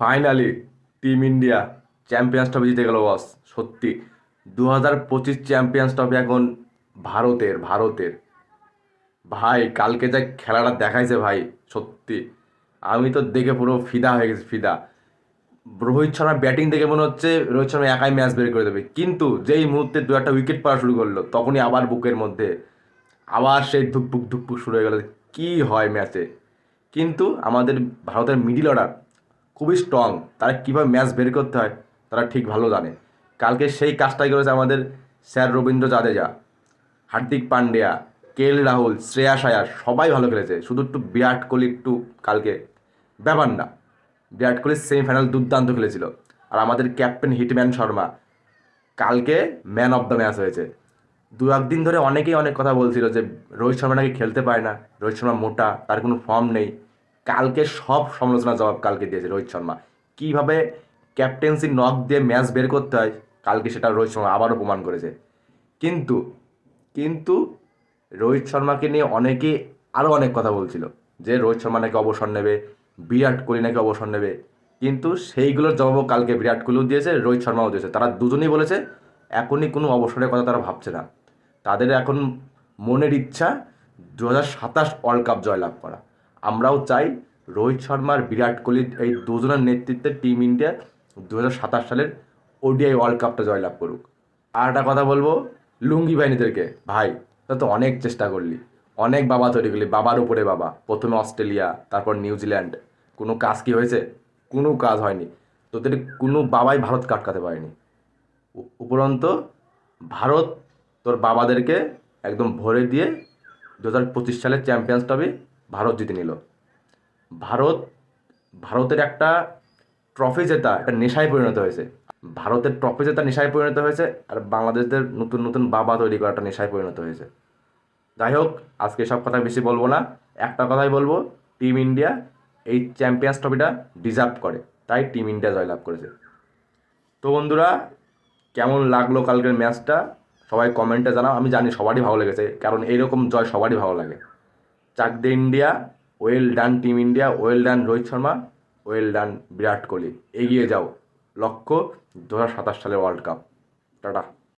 Finally team India champions trophy জিতে গেল বস সত্যি। দু হাজার পঁচিশ চ্যাম্পিয়ন্স ট্রফি এখন ভারতের ভারতের। ভাই, কালকে যা খেলাটা দেখাইছে ভাই, সত্যি। আমি তো দেখে পুরো ফিদা হয়ে গেছি, ফিদা। রোহিত শর্মা ব্যাটিং দেখে মনে হচ্ছে রোহিত শর্মা একাই ম্যাচ বের করে দেবে। কিন্তু যেই মুহূর্তে দু একটা উইকেট পাওয়া শুরু করল, তখনই আবার বুকের মধ্যে আবার সেই ধুকপুক ধুকপুক শুরু হয়ে গেল। কী হয় ম্যাচে কিন্তু আমাদের ভারতের মিডিল অর্ডার খুবই স্ট্রং তারা কীভাবে ম্যাচ বের করতে হয়, তারা ঠিক ভালো জানে। কালকে সেই কাজটাই করেছে আমাদের sir Ravindra Jadeja, Hardik Pandya, K L Rahul Shreyas Iyer সবাই ভালো খেলেছে। শুধু একটু বিরাট কোহলি একটু কালকে, ব্যাপার না। বিরাট কোহলি সেমিফাইনাল দুর্দান্ত খেলেছিল। আর আমাদের ক্যাপ্টেন হিটম্যান শর্মা, কালকে ম্যান অফ দ্য ম্যাচ হয়েছে। দু একদিন ধরে অনেকেই অনেক কথা বলছিল যে, রোহিত শর্মা নাকি খেলতে পারে না। রোহিত শর্মা মোটা, তার কোনো ফর্ম নেই। কালকে সব সমালোচনা জবাব কালকে দিয়েছে রোহিত শর্মা। কীভাবে ক্যাপ্টেন্সি নক দিয়ে ম্যাচ বের করতে হয়, কালকে সেটা রোহিত শর্মা আবারও প্রমাণ করেছে। কিন্তু কিন্তু রোহিত শর্মাকে নিয়ে অনেকেই আরও অনেক কথা বলছিল, যে রোহিত শর্মা নাকি অবসর নেবে, বিরাট কোহলি নাকি অবসর নেবে। কিন্তু সেইগুলোর জবাবও কালকে বিরাট কোহলিও দিয়েছে, রোহিত শর্মাও দিয়েছে। তারা দুজনেই বলেছে, এখনই কোনো অবসরের কথা তারা ভাবছে না। তাদের এখন মনের ইচ্ছা দু হাজার সাতাশ ওয়ার্ল্ড কাপ জয়লাভ করা। আমরাও চাই রোহিত শর্মার বিরাট কোহলির এই দুজনের নেতৃত্বে টিম ইন্ডিয়া দু সাতাশ সালের ওডিআই ওয়ার্ল্ড কাপটা জয়লাভ করুক। আর একটা কথা বলব, লুঙ্গি বাহিনীদেরকে। ভাই তোরা তো অনেক চেষ্টা করলি। অনেক বাবা তৈরি করলি, বাবার উপরে বাবা। প্রথমে অস্ট্রেলিয়া, তারপর নিউজিল্যান্ড। কোনো কাজ কি হয়েছে? কোনো কাজ হয়নি। তোদের কোনো বাবাই ভারত কাটকাতে পারেনি। উপরন্ত ভারত তোর বাবাদেরকে একদম ভরে দিয়ে দু হাজার পঁচিশ সালের চ্যাম্পিয়ন্স ট্রফি ভারত জিতে নিল। ভারত, ভারতের একটা ট্রফি জেতা একটা নেশায় পরিণত হয়েছে। ভারতের ট্রফি জেতা নেশায় পরিণত হয়েছে আর বাংলাদেশদের নতুন নতুন বাবা তৈরি করা একটা নেশায় পরিণত হয়েছে। যাই হোক, আজকে সব কথা বেশি বলব না। একটা কথাই বলব টিম ইন্ডিয়া এই চ্যাম্পিয়ন্স ট্রফিটা ডিজার্ভ করে। তাই টিম ইন্ডিয়া জয়লাভ করেছে। তো বন্ধুরা, কেমন লাগল কালকের ম্যাচটা সবাই কমেন্টে জানাও। আমি জানি সবারই ভালো লেগেছে, কারণ এইরকম জয় সবারই ভালো লাগে। Chak De India well done team India well done Rohit Sharma well done Virat Kohli. এগিয়ে যাও। লক্ষ্য দু হাজার সাতাশ সালের ওয়ার্ল্ড কাপ টাটা।